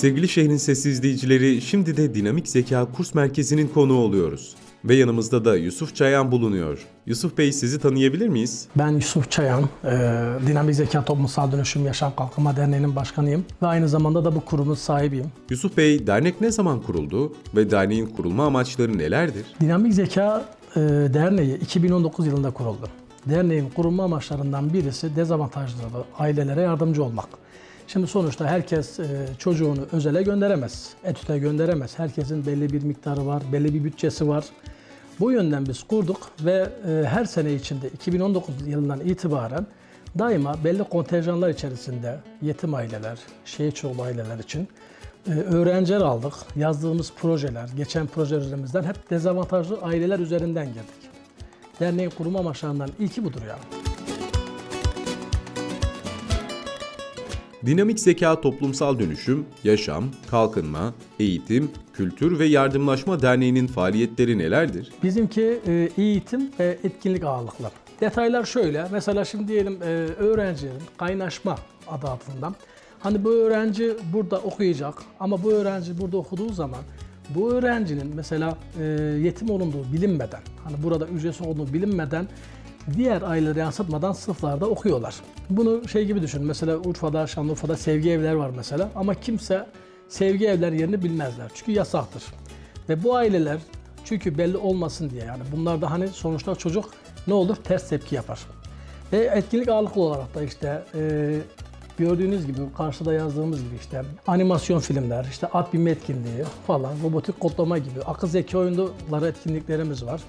Sevgili şehrin ses izleyicileri, şimdi de Dinamik Zeka Kurs Merkezi'nin konuğu oluyoruz. Ve yanımızda da Yusuf Çayan bulunuyor. Yusuf Bey sizi tanıyabilir miyiz? Ben Yusuf Çayan, e, Dinamik Zeka Toplumsal Dönüşüm Yaşam Kalkınma Derneği'nin başkanıyım ve aynı zamanda da bu kurumun sahibiyim. Yusuf Bey, dernek ne zaman kuruldu ve derneğin kurulma amaçları nelerdir? Dinamik Zeka e, Derneği 2019 yılında kuruldu. Derneğin kurulma amaçlarından birisi dezavantajlı ailelere yardımcı olmak. Şimdi sonuçta herkes e, çocuğunu özele gönderemez, etüte gönderemez. Herkesin belli bir miktarı var, belli bir bütçesi var. Bu yönden biz kurduk ve e, her sene içinde 2019 yılından itibaren daima belli kontenjanlar içerisinde yetim aileler, şehit çoğulu aileler için e, öğrenciler aldık. Yazdığımız projeler, geçen projelerimizden hep dezavantajlı aileler üzerinden girdik. Derneğin kurma amaçlarından ilki budur yani. Dinamik Zeka Toplumsal Dönüşüm, Yaşam, Kalkınma, Eğitim, Kültür ve Yardımlaşma Derneği'nin faaliyetleri nelerdir? Bizimki e, eğitim ve etkinlik ağırlıklı. Detaylar şöyle. Mesela şimdi diyelim e, öğrencilerin kaynaşma adı altında. Hani bu öğrenci burada okuyacak ama bu öğrenci burada okuduğu zaman bu öğrencinin mesela e, yetim olunduğu bilinmeden, hani burada ücretsiz olduğu bilinmeden diğer ailelere yansıtmadan sınıflarda okuyorlar. Bunu şey gibi düşün. Mesela Urfa'da, Şanlıurfa'da sevgi evler var mesela ama kimse sevgi evler yerini bilmezler. Çünkü yasaktır. Ve bu aileler çünkü belli olmasın diye yani bunlar da hani sonuçta çocuk ne olur ters tepki yapar. Ve etkinlik ağırlıklı olarak da işte e, gördüğünüz gibi karşıda yazdığımız gibi işte animasyon filmler, işte at binme etkinliği falan, robotik kodlama gibi akıl zeka oyunları etkinliklerimiz var.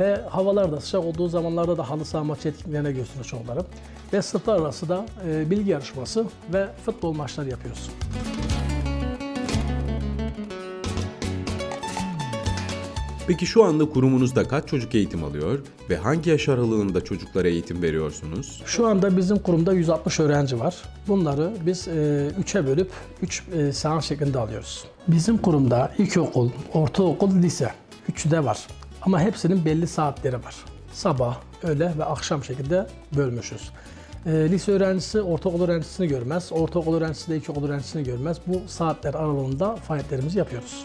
Ve havalar da sıcak olduğu zamanlarda da halı saha maçı etkinliklerine gösteriyor çocukları. Ve sınıflar arası da e, bilgi yarışması ve futbol maçları yapıyoruz. Peki şu anda kurumunuzda kaç çocuk eğitim alıyor ve hangi yaş aralığında çocuklara eğitim veriyorsunuz? Şu anda bizim kurumda 160 öğrenci var. Bunları biz 3'e bölüp 3 seans şeklinde alıyoruz. Bizim kurumda ilkokul, ortaokul, lise üçü de var. Ama hepsinin belli saatleri var. Sabah, öğle ve akşam şekilde bölmüşüz. E, lise öğrencisi ortaokul öğrencisini görmez, ortaokul öğrencisi de ilkokul öğrencisini görmez. Bu saatler aralığında faaliyetlerimizi yapıyoruz.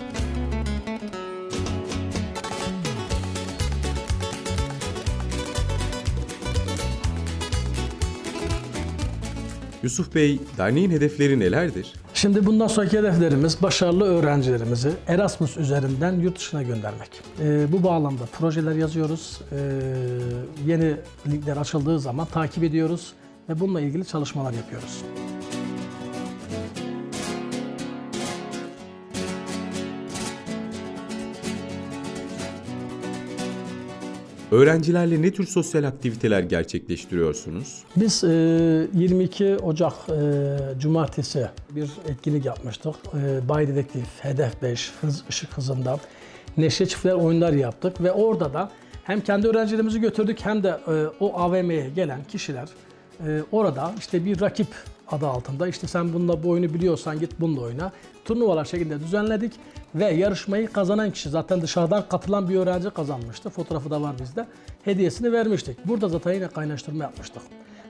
Yusuf Bey, derneğin hedefleri nelerdir? Şimdi bundan sonraki hedeflerimiz başarılı öğrencilerimizi Erasmus üzerinden yurt dışına göndermek. Ee, bu bağlamda projeler yazıyoruz. Ee, yeni linkler açıldığı zaman takip ediyoruz ve bununla ilgili çalışmalar yapıyoruz. Öğrencilerle ne tür sosyal aktiviteler gerçekleştiriyorsunuz? Biz e, 22 Ocak e, Cumartesi bir etkinlik yapmıştık. E, Bay Dedektif, Hedef 5, Hız, Işık Hızında neşe çiftler oyunlar yaptık ve orada da hem kendi öğrencilerimizi götürdük hem de e, o AVM'ye gelen kişiler e, orada işte bir rakip adı altında işte sen bununla bu oyunu biliyorsan git bununla oyna. Turnuvalar şeklinde düzenledik ve yarışmayı kazanan kişi zaten dışarıdan katılan bir öğrenci kazanmıştı. Fotoğrafı da var bizde. Hediyesini vermiştik. Burada zaten yine kaynaştırma yapmıştık.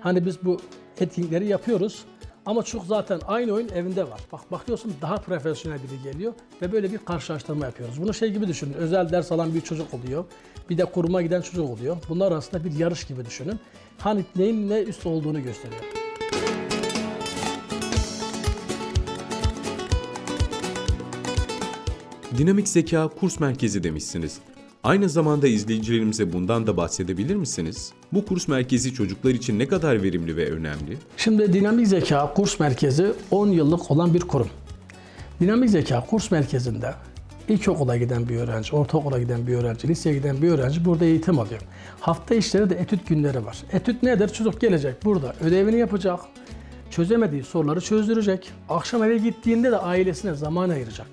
Hani biz bu etkinlikleri yapıyoruz. Ama çok zaten aynı oyun evinde var. Bak bakıyorsun daha profesyonel biri geliyor ve böyle bir karşılaştırma yapıyoruz. Bunu şey gibi düşünün. Özel ders alan bir çocuk oluyor. Bir de kuruma giden çocuk oluyor. Bunlar arasında bir yarış gibi düşünün. Hani neyin ne üst olduğunu gösteriyor. Dinamik Zeka Kurs Merkezi demişsiniz. Aynı zamanda izleyicilerimize bundan da bahsedebilir misiniz? Bu kurs merkezi çocuklar için ne kadar verimli ve önemli? Şimdi Dinamik Zeka Kurs Merkezi 10 yıllık olan bir kurum. Dinamik Zeka Kurs Merkezi'nde ilkokula giden bir öğrenci, ortaokula giden bir öğrenci, liseye giden bir öğrenci burada eğitim alıyor. Hafta içleri de etüt günleri var. Etüt nedir? Çocuk gelecek burada ödevini yapacak, çözemediği soruları çözdürecek. Akşam eve gittiğinde de ailesine zaman ayıracak.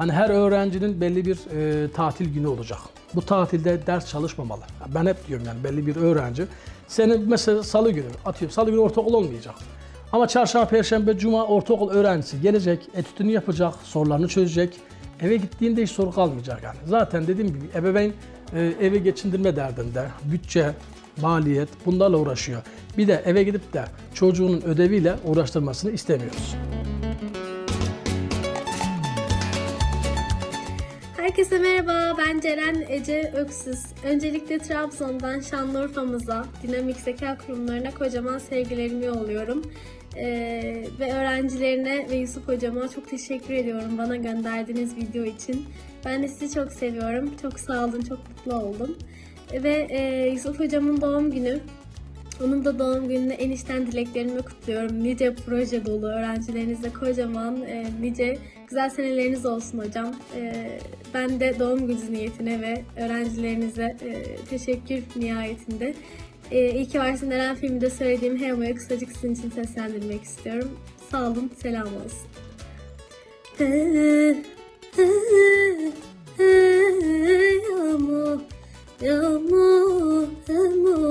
Hani her öğrencinin belli bir e, tatil günü olacak. Bu tatilde ders çalışmamalı. Ben hep diyorum yani belli bir öğrenci. Senin mesela salı günü, atıyorum salı günü ortaokul olmayacak. Ama çarşamba, perşembe, cuma ortaokul öğrencisi gelecek, etütünü yapacak, sorularını çözecek. Eve gittiğinde hiç soru kalmayacak yani. Zaten dediğim gibi ebeveyn e, evi geçindirme derdinde, bütçe, maliyet bunlarla uğraşıyor. Bir de eve gidip de çocuğunun ödeviyle uğraştırmasını istemiyoruz. Herkese merhaba, ben Ceren Ece Öksüz. Öncelikle Trabzon'dan Şanlıurfa'mıza, Dinamik Zeka Kurumlarına kocaman sevgilerimi yolluyorum. Ee, ve öğrencilerine ve Yusuf Hocama çok teşekkür ediyorum bana gönderdiğiniz video için. Ben de sizi çok seviyorum. Çok sağ olun, çok mutlu oldum. Ve e, Yusuf Hocamın doğum günü. Onun da doğum gününe en içten dileklerimi kutluyorum. Nice proje dolu öğrencilerinizle kocaman, e, nice güzel seneleriniz olsun hocam. E, ben de doğum günü niyetine ve öğrencilerinize e, teşekkür nihayetinde. E, iyi ki varsın Eren filminde söylediğim Hemo'yu kısacık sizin için seslendirmek istiyorum. Sağ olun, selam olsun. Hemo, Hemo, Hemo,